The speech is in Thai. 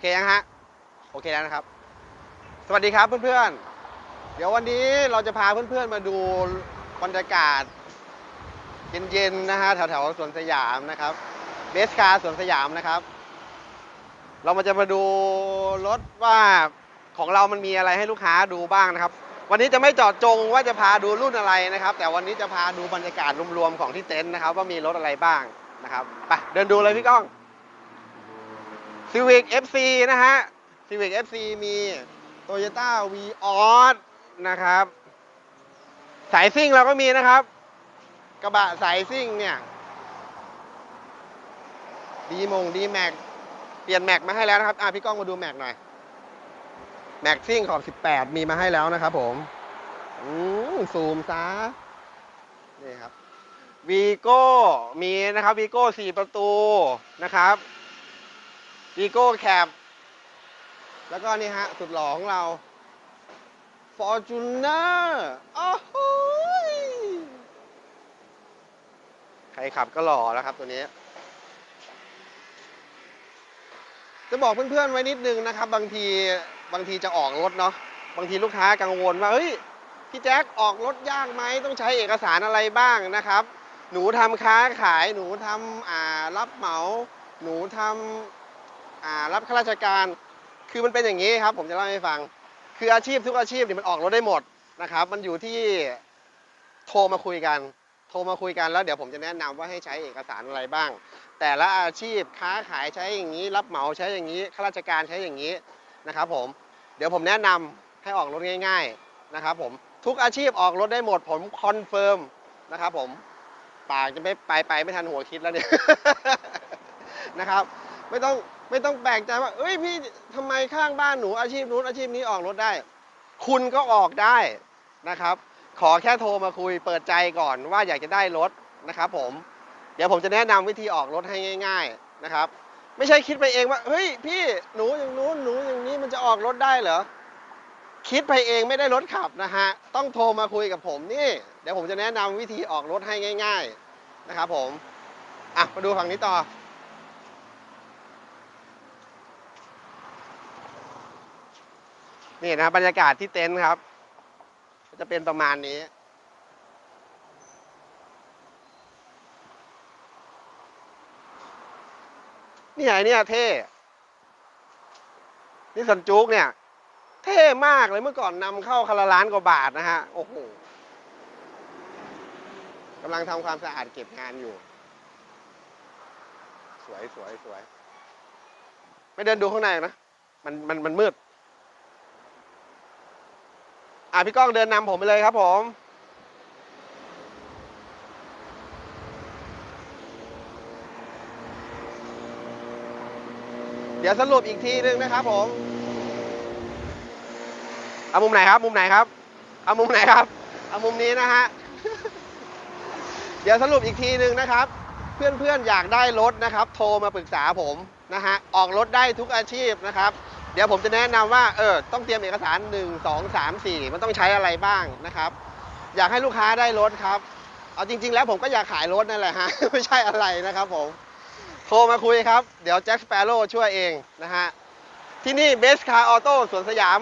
เคยังฮะ โอเคแล้วนะครับ สวัสดีครับเพื่อนๆ เดี๋ยววันนี้เราจะพาเพื่อนๆมาดูบรรยากาศ เย็นๆนะฮะแถวๆสวนสยามนะครับเบสคาสวนสยามนะครับ เรามาจะมาดูรถว่าของเรามันมีอะไรให้ลูกค้าดูบ้างนะครับ วันนี้จะไม่จอดจงว่าจะพาดูรุ่นอะไรนะครับ แต่วันนี้จะพาดูบรรยากาศรวมๆของที่เต็นท์นะครับ ว่ามีรถอะไรบ้างนะครับไปเดินดูเลยพี่ก้อง Civic FC นะฮะ Civic FC มี Toyota v ีออสนะครับ สายซิ่งเราก็มีนะครับ กระบะสายซิ่งเนี่ยดีมงดีแม็กเปลี่ยนแม็กมาให้แล้วนะครับ อะพี่ก้องมาดูแม็กหน่อย แม็กซิ่งขอบ 18 มีมาให้แล้วนะครับผม อืมซูมซะนี่ครับวีโก้มีนะครับวีโก้4ประตูนะครับ วีโก้แคปแล้วก็นี่ฮะ สุดหล่อของเรา Fortuner โอ้โหใครขับก็หล่อแล้วครับตัวนี้ จะบอกเพื่อนๆไว้นิดนึงนะครับ บางทีบางทีจะออกรถเนาะบางทีลูกค้ากังวลว่าเฮ้ยพี่แจ็คออกรถยากไหมต้องใช้เอกสารอะไรบ้างนะครับ หนูทำค้าขายหนูทำอ่ารับเหมา หนูทำอ่า รับข้าราชการ คือมันเป็นอย่างนี้ครับ ผมจะเล่าให้ฟัง คืออาชีพทุกอาชีพเนี่ยมันออกรถได้หมดนะครับ มันอยู่ที่โทรมาคุยกัน โทรมาคุยกันแล้วเดี๋ยวผมจะแนะนำว่าให้ใช้เอกสารอะไรบ้าง แต่ละอาชีพค้าขายใช้อย่างนี้ รับเหมาใช้อย่างนี้ ข้าราชการใช้อย่างนี้นะครับ ผม เดี๋ยวผมแนะนำให้ออกรถง่าย ๆนะครับ ผม ทุกอาชีพออกรถได้หมด ผมคอนเฟิร์มนะครับ ผม ปากจะไม่ไปไปไม่ทันหัวคิดแล้วเนี่ย นะครับ ไม่ต้องไม่ต้องแปลกใจว่า เอ้ยพี่ทำไมข้างบ้านหนูอาชีพนู้นอาชีพนี้ออกรถได้ คุณก็ออกได้นะครับ ขอแค่โทรมาคุยเปิดใจก่อนว่าอยากจะได้รถนะครับผม เดี๋ยวผมจะแนะนำวิธีออกรถให้ง่าย ๆนะครับ ไม่ใช่คิดไปเองว่า เฮ้ยพี่หนูอย่างนู้นหนูอย่างนี้มันจะออกรถได้เหรอ คิดไปเองไม่ได้รถขับนะฮะ ต้องโทรมาคุยกับผมนี่ เดี๋ยวผมจะแนะนำวิธีออกรถให้ง่าย ๆนะครับผม อะมาดูฝั่งนี้ต่อ นี่นะครับบรรยากาศที่เต็นท์ครับ จะเป็นประมาณนี้ นี่ไงเนี่ยเท่ นี่สันจุกเนี่ย เท่มากเลยเมื่อก่อนนำเข้าคาราล้านกว่าบาทนะฮะ โอ้โหกำลังทำความสะอาดเก็บงานอยู่ สวยสวยสวย ไม่เดินดูข้างในนะ มันมันมันมืด อะพี่ก้องเดินนำผมไปเลยครับผมเดี๋ยวสรุปอีกทีนึงนะครับผม เอามุมไหนครับ มุมไหนครับ เอามุมไหนครับ เอามุมนี้นะฮะ เดี๋ยวสรุปอีกทีนึงนะครับ เพื่อนๆอยากได้รถนะครับ โทรมาปรึกษาผมนะฮะ ออกรถได้ทุกอาชีพนะครับ เดี๋ยวผมจะแนะนำว่าเออต้องเตรียมเอกสาร 1 2 3 4 มันต้องใช้อะไรบ้างนะครับ อยากให้ลูกค้าได้รถครับ เอาจริง ๆ แล้วผมก็อยากขายรถนั่นแหละฮะ ไม่ใช่อะไรนะครับผมโทรมาคุยครับ เดี๋ยวแจ็คสเปโร่ช่วยเองนะฮะ ที่นี่เบสคาร์ออโต้สวนสยาม